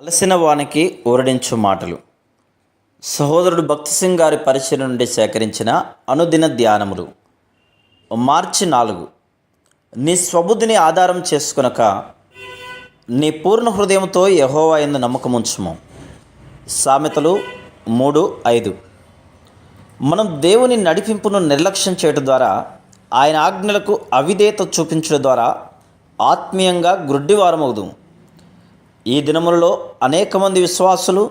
అలసిన వానికి ఊరడించు మాటలు. సహోదరుడు భక్తి సింగ్ గారి పరిచయం నుండి సేకరించిన అనుదిన ధ్యానములు. మార్చి నాలుగు. నీ స్వబుద్ధిని ఆధారం చేసుకునక నీ పూర్ణ హృదయంతో యహోవా ఎందు నమ్మకముంచుము. సామెతలు మూడు ఐదు. మనం దేవుని నడిపింపును నిర్లక్ష్యం చేయడం ద్వారా ఆయన ఆజ్ఞలకు అవిధేయత చూపించడం ద్వారా ఆత్మీయంగా గ్రుడ్డివారమవుదుము ఈ దినములలో అనేక మంది విశ్వాసులు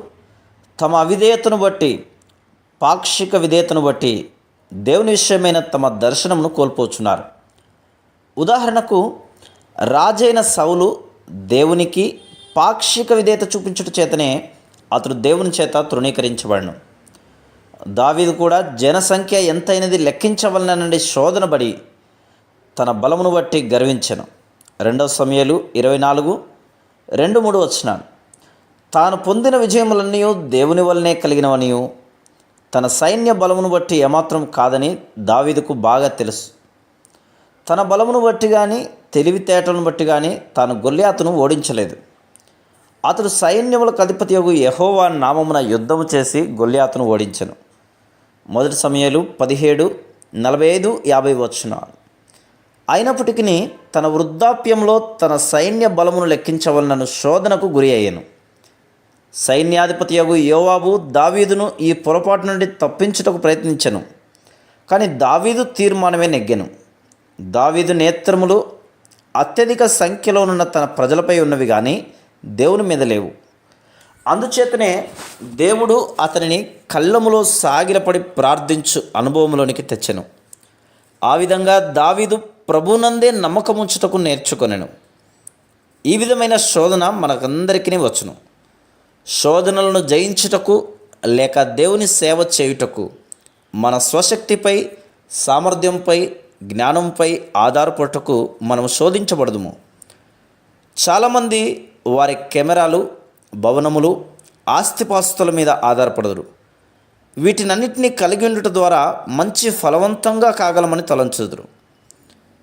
తమ అవిధేయతను బట్టి పాక్షిక విధేయతను బట్టి దేవుని విషయమైన తమ దర్శనమును కోల్పోచున్నారు. ఉదాహరణకు రాజైన సౌలు దేవునికి పాక్షిక విధేయత చూపించుట చేతనే అతడు దేవుని చేత తృణీకరించబడను. దావీదు కూడా జనసంఖ్య ఎంతైనది లెక్కించవలనని శోధనబడి తన బలమును బట్టి గర్వించను. రెండవ సమయాలు ఇరవై నాలుగు రెండు మూడు వచ్చినాడు తాను పొందిన విజయములన్నీ దేవుని వల్లనే కలిగినవనియు. తన సైన్య బలమును బట్టి ఏమాత్రం కాదని దావీదుకు బాగా తెలుసు. తన బలమును బట్టి కానీ తెలివితేటలను బట్టి కానీ తాను గొల్లియాతును ఓడించలేదు. అతడు సైన్యములకు అధిపతి యొక్క యహోవా నామమున యుద్ధము చేసి గొల్లియాతును ఓడించను. మొదటి సమయాలు పదిహేడు నలభై ఐదు యాభై వచ్చినాడు అయినప్పటికీ తన వృద్ధాప్యంలో తన సైన్య బలమును లెక్కించవలనను శోధనకు గురి అయ్యాను. సైన్యాధిపతి యగు యోవాబు దావీదును ఈ పొరపాటు నుండి తప్పించుటకు ప్రయత్నించను కానీ దావీదు తీర్మానమే నెగ్గెను. దావీదు నేత్రములు అత్యధిక సంఖ్యలోనున్న తన ప్రజలపై ఉన్నవి కానీ దేవుని మీద లేవు. అందుచేతనే దేవుడు అతనిని కళ్ళములో సాగిలపడి ప్రార్థించు అనుభవంలోనికి తెచ్చెను. ఆ విధంగా దావీదు ప్రభునందే నమ్మకముంచుటకు నేర్చుకొనెను. ఈ విధమైన శోధన మనకందరికీ వచ్చును. శోధనలను జయించుటకు లేక దేవుని సేవ చేయుటకు మన స్వశక్తిపై సామర్థ్యంపై జ్ఞానంపై ఆధారపడటకు మనం శోధించబడదుము. చాలామంది వారి కెమెరాలు భవనములు ఆస్తిపాస్తుల మీద ఆధారపడదురు. వీటినన్నింటినీ కలిగి ఉండటం ద్వారా మంచి ఫలవంతంగా కాగలమని తలంచుదురు.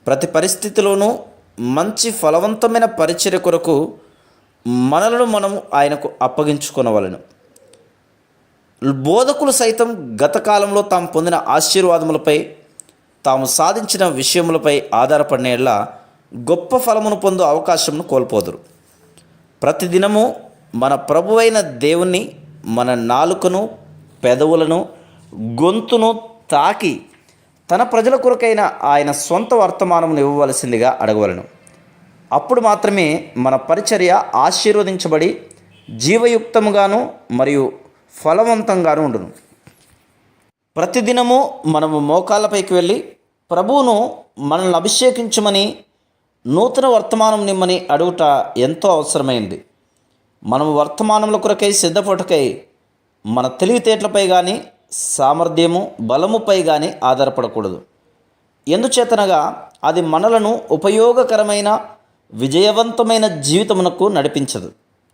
ప్రతి పరిస్థితిలోనూ మంచి ఫలవంతమైన పరిచర్య కొరకు మనలను మనం ఆయనకు అప్పగించుకొనవలను. బోధకులు సైతం గత కాలంలో తాము పొందిన ఆశీర్వాదములపై తాము సాధించిన విషయములపై ఆధారపడినేలా గొప్ప ఫలమును పొందు అవకాశమును కోల్పోదురు. ప్రతిదినము మన ప్రభువైన దేవుణ్ణి మన నాలుకను పెదవులను గొంతును తాకి తన ప్రజల కొరకైన ఆయన సొంత వర్తమానమును ఇవ్వవలసిందిగా అడగవలను. అప్పుడు మాత్రమే మన పరిచర్య ఆశీర్వదించబడి జీవయుక్తముగాను మరియు ఫలవంతంగాను ఉండును. ప్రతిదినము మనము మోకాళ్ళపైకి వెళ్ళి ప్రభువును మనల్ని అభిషేకించమని నూతన వర్తమానం నిమ్మని అడుగుట ఎంతో అవసరమైంది. మనము వర్తమానముల కొరకై సిద్ధపడకై మన తెలివితేటలపై కానీ సామర్థ్యము బలముపై కానీ ఆధారపడకూడదు. ఎందుచేతనగా అది మనలను ఉపయోగకరమైన విజయవంతమైన జీవితమునకు నడిపించదు.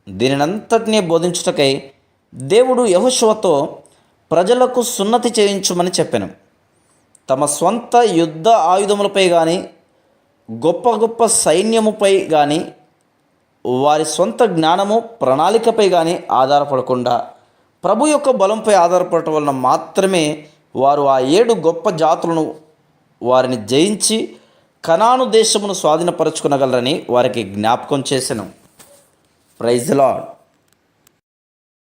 దీనినంతటినీ బోధించుటకై దేవుడు యహోశువతో ప్రజలకు సున్నతి చేయించుమని చెప్పాను. తమ స్వంత యుద్ధ ఆయుధములపై కానీ గొప్ప గొప్ప సైన్యముపై కానీ వారి సొంత జ్ఞానము ప్రణాళికపై కానీ ఆధారపడకుండా ప్రభు యొక్క బలంపై ఆధారపడటం వలన మాత్రమే వారు ఆ ఏడు గొప్ప జాతులను వారిని జయించి కనాను దేశమును స్వాధీనపరచుకునగలరని వారికి జ్ఞాపకం చేశాను. Praise lord